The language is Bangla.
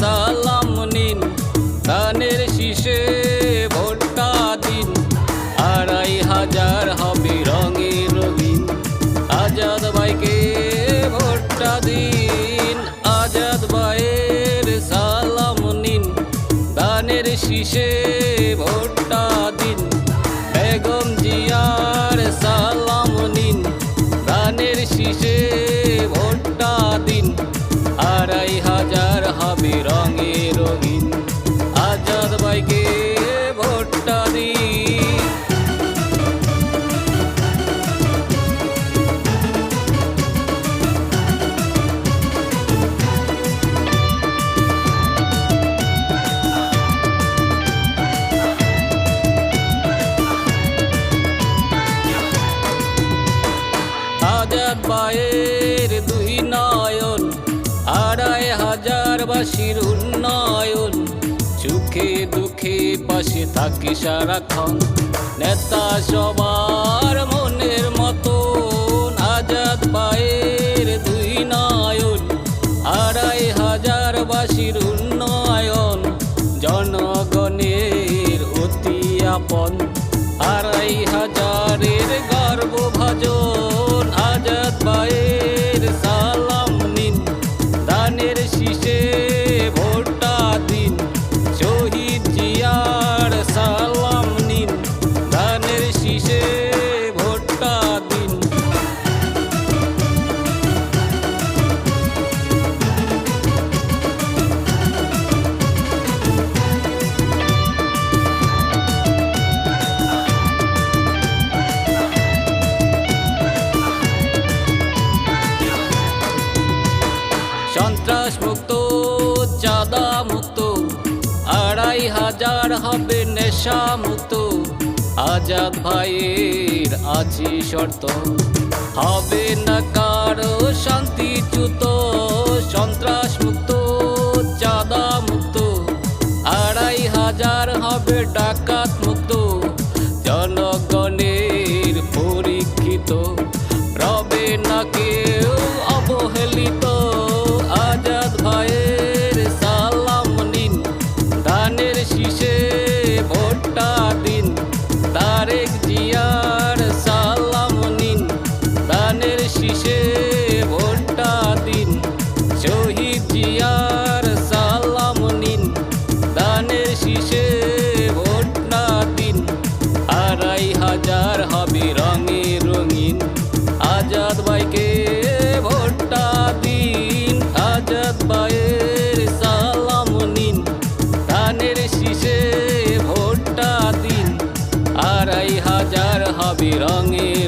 সালাম নিন ধানের শীষে ভোটটা দিন। আড়াই হাজার হবে রঙে রঙিন আজাদ ভাইকে ভোটটা দিন। আজাদ ভাইয়ের সালাম নিন ধানের শীষে ভোটটা হবে রঙে রঙিন আজাদ ভাইকে ভোটটা দিন আজাদ বায়ের দুই নয়ন আড়াই হাজার বাসির উন্নয়ন, সুখে দুঃখে পাশে থাকি সারাক্ষণ। নেতা সবার মনের মতন, আজাদ বায়ের দুই নয়ন, আড়াই হাজার বাসির উন্নয়ন, জনগণের অতি আপন। আড়াই হাজারের গর্ব ভাজন আজাদ ভাইয়ের সন্ত্রাস মুক্ত চাঁদা মুক্ত আড়াই হাজার হবে নেশা মুক্ত আজাদ ভাইয়ের আছি শর্ত, হবে না কারও শান্তিচ্যুত। সন্ত্রাস মুক্ত চাঁদা মুক্ত আড়াই হাজার হবে ডাকাত মুক্ত রঙে